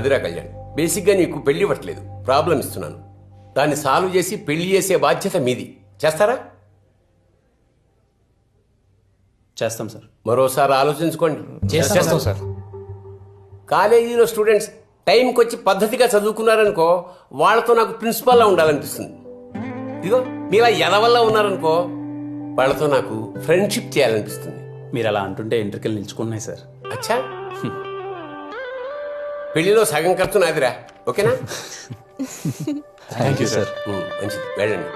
అదిరా కళ్యాణ్ బేసిక్గా నీకు పెళ్ళి ఇవ్వట్లేదు. ప్రాబ్లం ఇస్తున్నాను. దాన్ని సాల్వ్ చేసి పెళ్ళి చేసే బాధ్యత మీది. చేస్తారా? చేస్తాం సార్. మరోసారి ఆలోచించుకోండి. చేస్తాం సార్. కాలేజీలో స్టూడెంట్స్ టైంకి వచ్చి పద్ధతిగా చదువుకున్నారనుకో వాళ్ళతో నాకు ప్రిన్సిపాల్లా ఉండాలనిపిస్తుంది. ఇదిగో మీలా ఎదవల్లా ఉన్నారనుకో వాళ్ళతో నాకు ఫ్రెండ్షిప్ చేయాలనిపిస్తుంది. మీరు అలా అంటుంటే ఎంట్రికలు నిల్చుకున్నాయి సార్. అచ్చా? పెళ్ళిలో సగం ఖర్చు నాదిరా. ఓకేనా? థ్యాంక్ యూ సార్ మంచిది. వెళ్ళండి.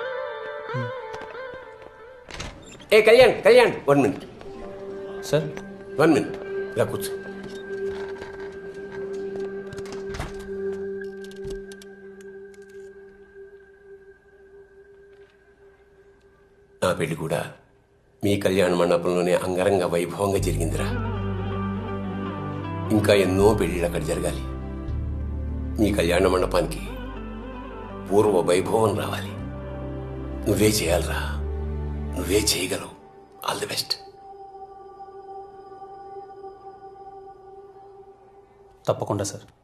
ఏ Kalyan Kalyan one minute sir one minute ఇలా కూర్చో. నా పెళ్ళి కూడా మీ కళ్యాణ మండపంలోనే అంగరంగ వైభవంగా జరిగిందిరా. ఇంకా ఎన్నో పెళ్ళిళ్ళు అక్కడ జరగాలి. మీ కళ్యాణ మండపానికి పూర్వ వైభవం రావాలి. నువ్వే చేయాలిరా. నువ్వే చేయగలవు. All the best. తప్పకుండా సార్.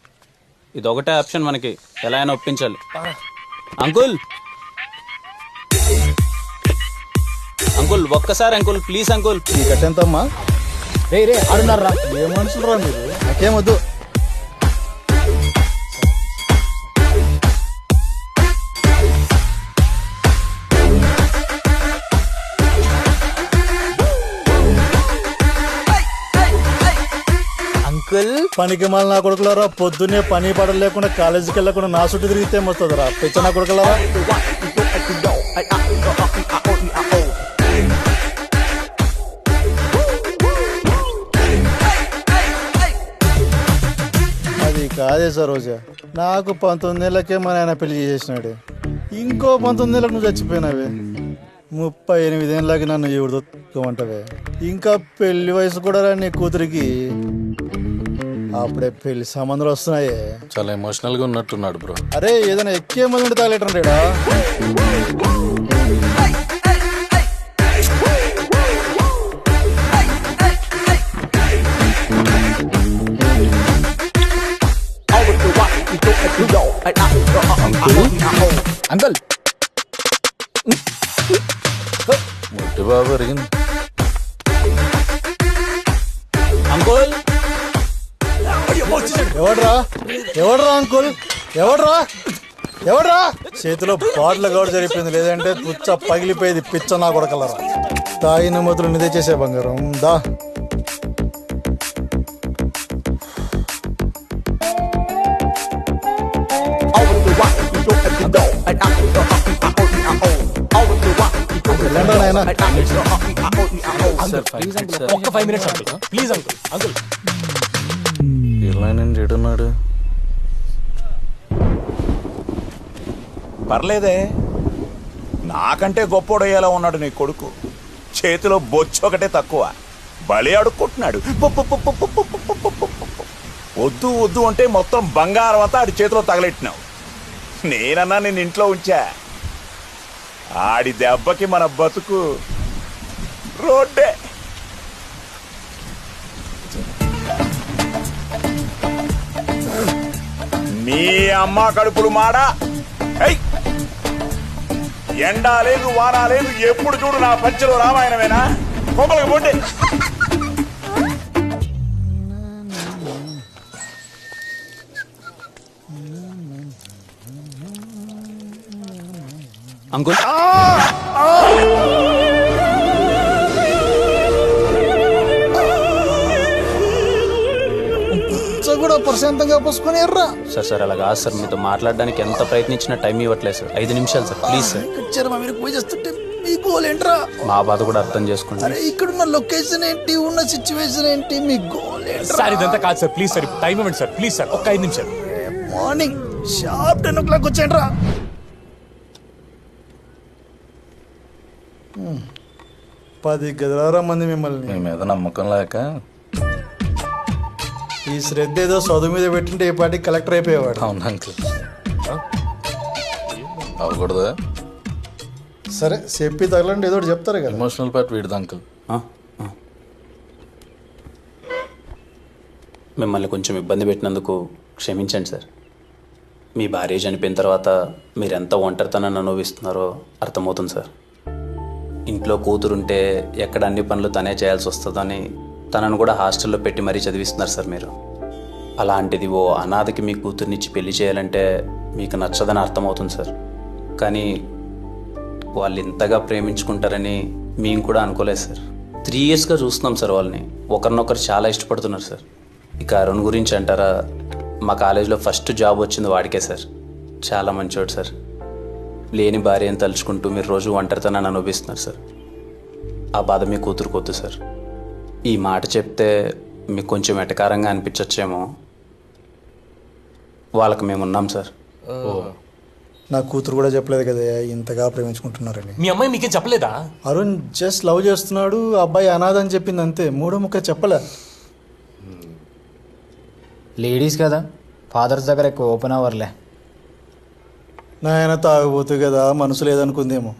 ఇది ఒకటే ఆప్షన్ మనకి. ఎలా అయినా ఒప్పించాలి. అంకుల్! అంకుల్ ఒక్కసారి అంకుల్ ప్లీజ్ అంకుల్. ఈ కట్టెంతమ్మా? రే రే ఆడున్నారా? ఏ మనుషులు రా మీరు? నాకేం పనికి మళ్ళీ నా కొడుకులారా పొద్దున్నే పని పడలేకుండా లేకుండా కాలేజీకి వెళ్ళకుండా నా చుట్టూ తిరిగితే వస్తుందిరా పిచ్చ నా కొడుకులారా? అది కాదే సరోజా. నాకు పంతొమ్మిది నెలలకే మా నాయన పెళ్ళి చేసినాడు ఇంకో పంతొమ్మిది నెలలకు నువ్వు చచ్చిపోయినావే. ముప్పై ఎనిమిది ఏళ్ళకి నన్ను ఎవరు దొక్కమంటవే? ఇంకా పెళ్ళి వయసు కూడా రా నీ కూతురికి. అప్పుడే పెళ్ళి సంబంధాలు వస్తున్నాయే. చాలా ఎమోషనల్గా ఉన్నట్టున్నాడు బ్రో. అరే ఏదైనా ఎక్కే మంది తాగలేటండేడా అంకుల్. ముట్టి బాబు అరిగింది ఎవడ్రా? ఎవడ్రా అంకుల్? ఎవడ్రా? ఎవడ్రా? చేతిలో బాటిల్ గౌడ జరిపోయింది లేదంటే పుచ్చ పగిలిపోయేది పిచ్చ నా కొడకలరా. తాగిన మొదలు నిదే చేసే బంగారం. దా. Five minutes uncle please uncle uncle పర్లేనండి ఏడున్నాడు పర్లేదే నాకంటే గొప్పోడయ్యేలా ఉన్నాడు నీ కొడుకు చేతిలో బొచ్చు ఒకటే తక్కువ బలి అడుక్కుంటున్నాడు వద్దు వద్దు అంటే మొత్తం బంగారం అంతా ఆడి చేతిలో తగలెట్టినావు నేనన్నా నేను ఇంట్లో ఉంచా ఆడి దెబ్బకి మన బతుకు రోడ్డే మీ అమ్మ కడుపులు మాడా! ఎండా లేదు వానా లేదు ఎప్పుడు చూడు నా పంచలో రామాయణమేనా? కొమ్మలకి పోండి. అంకుల్. ప్రశాంతంగా పోసుకొని ఎర్రా. సార్ సార్ అలా కాదు సార్. మీతో మాట్లాడడానికి ఎంత ప్రయత్నించినా టైం ఇవ్వట్లేదు సార్. ఐదు నిమిషాలు సార్ ప్లీజ్ సార్. మీరు పూజ చేస్తుంటే మీ గోల్ ఏంట్రా? మా బాధ కూడా అర్థం చేసుకోండి. అరే ఇక్కడున్న లొకేషన్ ఏంటి? ఉన్న సిచ్యువేషన్ ఏంటి? మీ గోల్ ఏంట్రా? సార్ ఇదంతా కాదు సార్. ప్లీజ్ సార్ టైం ఇవ్వండి సార్. ప్లీజ్ సార్ ఒక్క ఐదు నిమిషాలు. Morning sharp ten o'clock వచ్చేయండి రా పది గదిలారా మంది మిమ్మల్ని. మీ మీద నమ్మకం లేక ఈ శ్రద్ధ ఏదో చదువు మీద పెట్టింటే ఈ పాటికి కలెక్టర్ అయిపోయేవాడు. అవును అంకుల్. అవ్వకూడదా? సరే చెప్పి తగలండి ఏదో ఒకటి చెప్తారు కదా. ఎమోషనల్ పార్ట్ వీడిది అంకుల్. మిమ్మల్ని కొంచెం ఇబ్బంది పెట్టినందుకు క్షమించండి సార్. మీ భార్య చనిపోయిన తర్వాత మీరు ఎంత ఒంటరితనాన్ని అనుభవిస్తున్నారో అర్థమవుతుంది సార్. ఇంట్లో కూతురుంటే ఎక్కడ అన్ని పనులు తనే చేయాల్సి వస్తుందని తనను కూడా హాస్టల్లో పెట్టి మరీ చదివిస్తున్నారు సార్ మీరు. అలాంటిది ఓ అనాథకి మీ కూతుర్నిచ్చి పెళ్ళి చేయాలంటే మీకు నచ్చదని అర్థమవుతుంది సార్. కానీ వాళ్ళు ఇంతగా ప్రేమించుకుంటారని మేము కూడా అనుకోలేదు సార్. త్రీ ఇయర్స్గా చూస్తున్నాం సార్ వాళ్ళని. ఒకరినొకరు చాలా ఇష్టపడుతున్నారు సార్. ఇక అరుణ్ గురించి అంటారా? మా కాలేజీలో ఫస్ట్ జాబ్ వచ్చింది వాడికే సార్. చాలా మంచివాడు సార్. లేని భార్యను తలుచుకుంటూ మీరు రోజు ఒంటరితనాన్ని అనుభవిస్తున్నారు సార్. ఆ బాధ మీ కూతురుకొద్దు సార్. ఈ మాట చెప్తే మీకు కొంచెం ఎటకారంగా అనిపించచ్చేమో. వాళ్ళకి మేము ఉన్నాం సార్. నా కూతురు కూడా చెప్పలేదు కదా ఇంతగా ప్రేమించుకుంటున్నారని. మీ అమ్మాయి మీకేం చెప్పలేదా? అరుణ్ జస్ట్ లవ్ చేస్తున్నాడు ఆ అబ్బాయి అనాథ అని చెప్పింది అంతే మూడో ముక్క చెప్పలే. లేడీస్ కదా ఫాదర్స్ దగ్గర ఎక్కువ ఓపెన్ అవర్లే. నాయన తాగబోతు కదా మనసు లేదనుకుందేమో.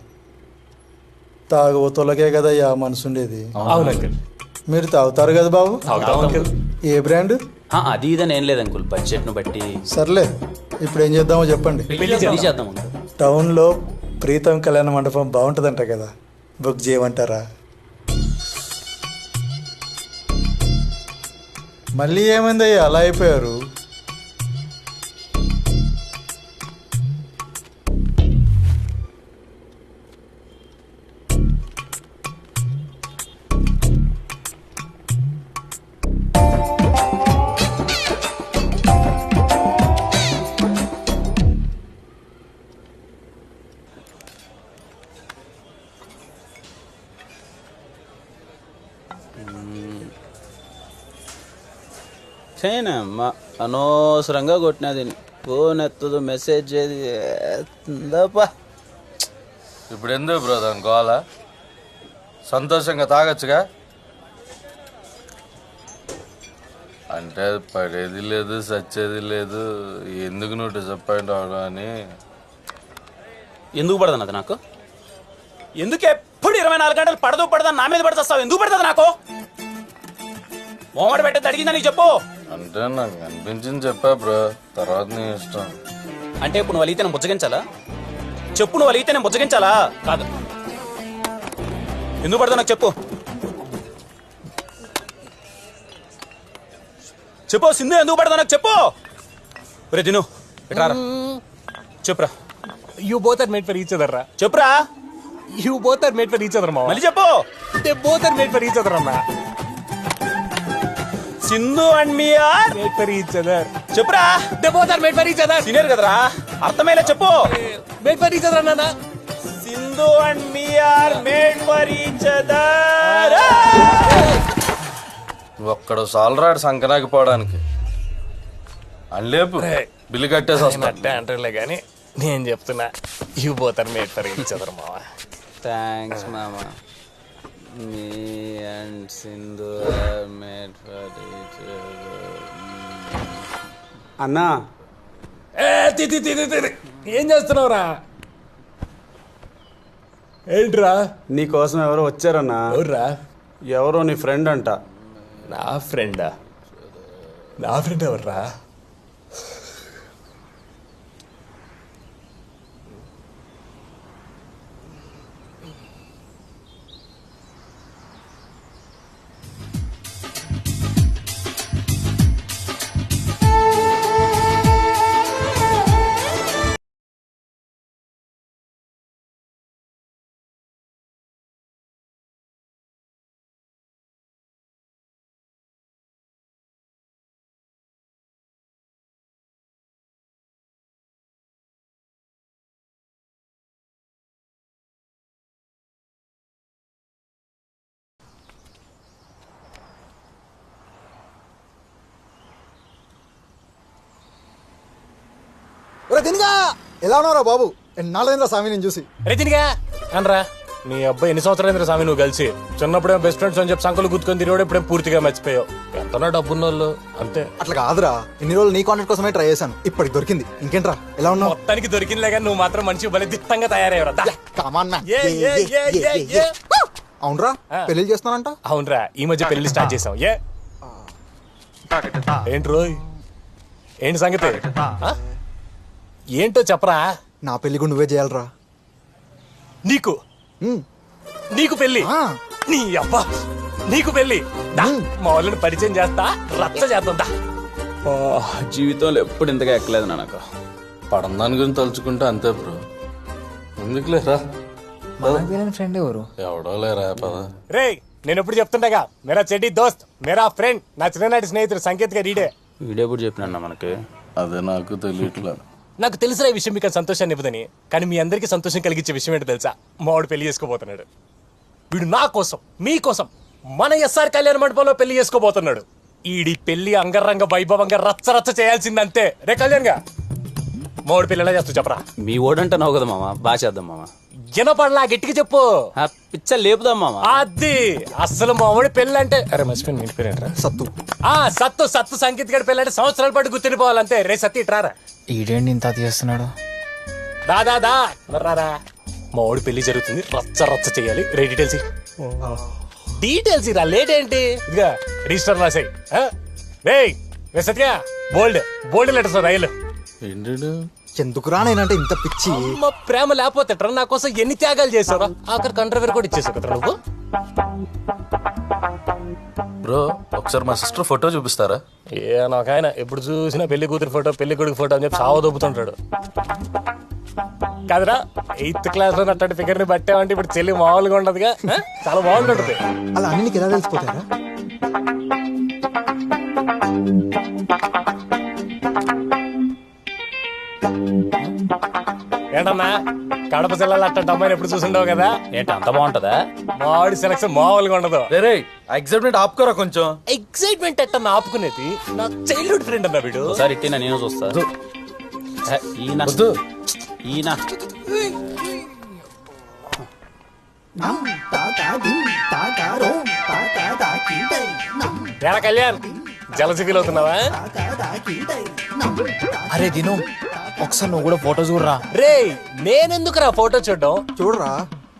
తాగబోతులకే కదా మనసు ఉండేది అవును. మీరు తాగుతారు కదా బాబు? తాగుతాం. అంకుల్ ఏ బ్రాండ్? ఆ, అది ఇదని? ఏం లేదు అంకుల్ బడ్జెట్ను బట్టి. సర్లే ఇప్పుడు ఏం చేద్దామో చెప్పండి. పెళ్ళి చేద్దాం. అంకుల్ టౌన్లో ప్రీతం కళ్యాణ మండపం బాగుంటుందంట కదా. బుక్ చేయమంటారా? మళ్ళీ ఏమైందయ్యా? అలా అయిపోయారు. చేయనమ్మా అనవసరంగా కొట్టినది. ఫోన్ ఎత్తదు మెసేజ్ ఎత్తుందప్పా ఇప్పుడు ఎందుకు బ్రదర్ గోల? సంతోషంగా తాగొచ్చుగా? అంటే పడేది లేదు సచ్చేది లేదు. ఎందుకు నువ్వు డిసప్పాయింట్ అవడం అని? ఎందుకు పడదు అది నాకు? ఎందుకు ఎప్పుడు ఇరవై నాలుగు గంటలు పడదు పడదా నా మీద పడుతావు ఎందుకు పడుతుంది నాకు? మోమడ పెట్టేది అడిగిందా నీకు చెప్పు. అంటే నాకు అనిపించింది చెప్పా బ్రో. తర్వాత నీ ఇష్టం. అంటే ఇప్పుడు నువ్వు అలిగితే నేను బుజ్జగించాలా? చెప్పు నువ్వు అలిగితే నేను బుజ్జగించాలా? కాదు. ఎందుకు పడతావు నాకు చెప్పు. చెప్పు సింధు ఎందుకు పడతావు నాకు చెప్పు. రే తిను ఇట్రారా చెప్పురా. You both are made for each other రా. చెప్పురా. You both are made for each other మా మళ్ళీ చెప్పు. They both are made for each other అమ్మా. Sindhu and me are made for each other. చెప్పురా. They both are made for each other. Senior కదరా. అర్థమయ్యేలా చెప్పు. మేడ్ ఫర్ ఈచ్ అదర్ అన్నా Sindhu and me are made for each other. ఒక్కడు సాలరాడు సంకనాకి పోవడానికి అని లేపు. బిల్లు కట్టేసి వస్తా. అట్టే అంటారులే కానీ నేను చెప్తున్నా both are made for each other మావా. థ్యాంక్స్ మామా me and Sindhu are made for each అన్నా. ఏ తి తి తి తి, తి, తి. ఏం చేస్తున్నావురా? ఏంట్రా? నీకోసం ఎవరో వచ్చారన్నా. ఎవర్రా? ఎవరో నీ ఫ్రెండ్ అంట. నా ఫ్రెండా నా ఫ్రెండ్ ఎవర్రా? ఎలా ఉన్నావురా బాబు? ఎన్నాళ్ళైందా స్వామి నేను చూసి. రజనిగా అనరా నీ అబ్బాయి ఎన్ని సంవత్సరాలు స్వామి నువ్వు కలిసి? చిన్నప్పుడే బెస్ట్ ఫ్రెండ్స్ అని చెప్పి సంకలు గుర్తుకొని తిరిగి ఇప్పుడే పూర్తిగా మర్చిపోయావు. ఎంతనా డబ్బున్న వాళ్ళు అంతే. అట్లా కాదురా ఇన్ని రోజులు నీ కాంటాక్ట్ కోసమే ట్రై చేశాను. ఇప్పటికి దొరికింది. ఇంకేంట్రా ఎలా ఉన్నావు? మొత్తానికి దొరికిందిలే కానీ నువ్వు మాత్రం మనిషి బలి దిట్టంగా తయారయ్యవరా. కామాన్. అవునరా పెళ్ళి చేస్తున్నానంట అవునరా ఈ మధ్య పెళ్ళి స్టార్ట్ చేసాం ఏ? ఏంటి రోయ్? ఏంటి సంగతి? ఏంటో చెప్పరా? నా పెళ్ళి కూడా నువ్వే చేయాలరా. నీకు. నీకు పెళ్ళి ఆ. నీ అబ్బా! నీకు పెళ్ళి మా వాళ్ళని పరిచయం చేస్తా రచ్చ చేద్దాం జీవితంలో ఎప్పుడు ఇంతగా ఎక్కలేదు నాకు పడం దాని గురించి తలుచుకుంటే అంతే బ్రో. ఎందుకు లేరా ఫ్రెండ్ ఎవరు? ఎవడో లేరా పద. రేయ్ నేను ఎప్పుడు చెప్తుండగా మేరా చెడ్డి దోస్త్ మేరా ఫ్రెండ్ నా చిన్ననాటి స్నేహితుడు సంకేత్ గారు ఈడే వీడియో కూడా చెప్పినా మనకి? అదే నాకు తెలియట్లే నాకు తెలిసిన ఈ విషయం మీకు సంతోషాన్ని ఇవ్వదని కానీ మీ అందరికీ సంతోషం కలిగించే విషయం ఏంటో తెలుసా? మావాడు పెళ్ళి చేసుకోబోతున్నాడు. వీడు నా కోసం మీ కోసం మన ఎస్ఆర్ కళ్యాణ మండపంలో పెళ్ళి చేసుకోబోతున్నాడు. ఈడి పెళ్ళి అంగరంగ వైభవంగా రచ్చ రచ్చ చేయాల్సిందంతే. రే కళ్యాణ్గా మావాడు పెళ్ళి ఎలా చేస్తూ చెప్పరా? మీ ఓడంటున్నావు కదా మామ బాగా చేద్దాం మామ. వినపడలా గట్టిగా చెప్పు. ఆ పిచ్చ లేపుదాం మామ. అది అసలు మామిడి పెళ్ళి అంటే అరే మర్చిపోయింది ఇంటి పేరేంట్రా సత్తు. ఆ సత్తు సత్తు సంగీత్ గడి పెళ్ళి అంటే సంవత్సరాల పాటు గుర్తుండిపోవాలంతే. రే సత్తి ఇట్రారా ఈడేంటి ఇంత తీస్తున్నాడు దా దా దా. రారా. మా వాడి పెళ్ళి జరుగుతుంది. రచ్చ రచ్చ చేయాలి. రే డీటెయిల్స్ డీటెయిల్స్ ఇరా లేట్ ఏంటి? ఇదిగా రిజిస్టర్ రాసాయి. రే రే సత్య బోల్డ్. బోల్డ్ లెటర్స్ రైలు. ఏంటి ఎందుకురా నేనంటే ఇంత పిచ్చి? అమ్మ ప్రేమ లేకపోతే ఎట్రా? నా కోసం ఎన్ని త్యాగాలు చేసావురా ఆఖరి కంట్రవేర్ కూడా ఇచ్చేసావు కదా నువ్వు? బ్రో ఒకసారి మా సిస్టర్ ఫోటో చూపిస్తారా? ఏ నాకాయన ఎప్పుడు చూసినా పెళ్ళి కూతురు ఫోటో పెళ్ళి కొడుకు ఫోటో అని చెప్పి సావ దొబ్బుతుంటాడు కాదురా ఎయిత్ క్లాస్లో అట్లాంటి ఫిగర్ని పట్టామంటే ఇప్పుడు చెల్లి మామూలుగా ఉండదుగా ఆ? చాలా బాగుంటుంది అలా అన్ని నీకు ఎలా తెలిసిపోతారా ఏంటన్నా? కడప జిల్లాలో అట్లాంటి అమ్మాయిని ఎప్పుడు చూసిండవు కదా? ఏంటి అంత బాగుంటుందా? మావాడి సెలక్షన్ మామూలుగా ఉండదు. రే ఆ ఎగ్జైట్మెంట్ ఆపుకోరా కొంచెం. ఎక్సైట్మెంట్ ఎట్టన్నా ఆపుకునేది? నా చైల్డ్హుడ్ ఫ్రెండ్ అన్న వీడు. ఒకసారి ఇట్టినా నేను చూస్తా. ఈయన ఈయన ఎలా కళ్యాణ్. Jealousy feel అవుతున్నావా? అరే దిను ఒకసారి నువ్వు కూడా ఫోటో చూడరా. రే నేనెందుకురా ఫోటో చూడడం? చూడరా.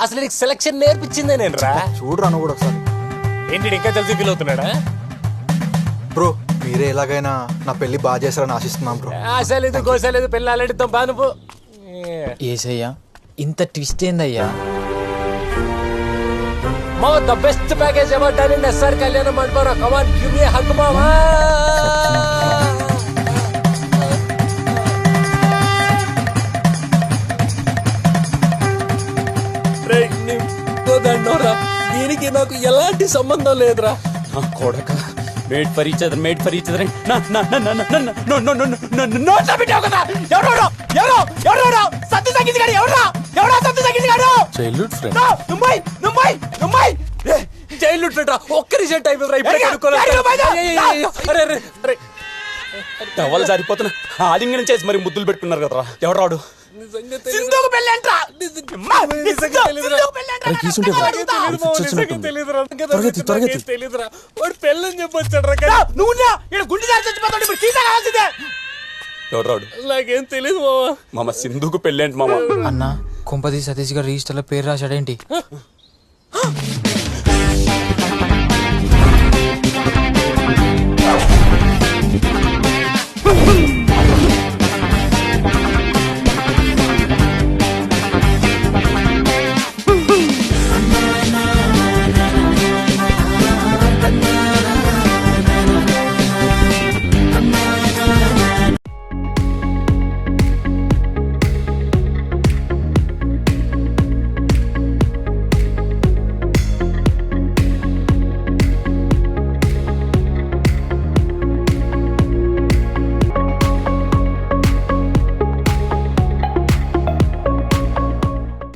అసలు నీకు సెలక్షన్ నేర్పించిందే నేను రా చూడరా నువ్వు కూడా ఒకసారి. ఏంటి ఇంకా జలసి ఫీల్ అవుతున్నాడా? బ్రో మీరే ఎలాగైనా నా పెళ్ళి బాగా చేస్తారని ఆశిస్తున్నాం బ్రో. ఆశ లేదు గోస లేదు పిల్ల ఆలడితో బా నువ్వు ఏసయ్యా ఇంత ట్విస్ట్ ఏందయ్యా? మా the best package ever done in SR కళ్యాణ మండపం కమాన్ గివ్ మీ హగ్ మామా దీనికి నాకు ఎలాంటి సంబంధం లేదురా నా కొడక made for each other made for each other నా నా నా నా నా నా no no no no no no పెట్టావు కదా ఎవరు ఎవరు ఎవరు సత్య సంగీత్ సత్య సంగీత్ గారు childhood friend Mumbai Mumbai Mumbai childhood friend రా ఒక్క రీసెంట్ టైం రా ఇప్పుడే కనుక్కోవాలి టవల్ సరిపోతున్నా ఆలింగనం చేసి మరి ముద్దులు పెట్టుకున్నారు కదరా వాడు పెళ్ళని చెప్పొచ్చాడు నువ్వు గుండె చచ్చిపోతాడు ఇప్పుడు కావాల్సిందే నాకేం తెలియదు మామ సింధుకు పెళ్ళేంటి మామ అన్న కుంపతి సతీష్ గారు రిజిస్టర్లో పేరు రాశాడేంటి?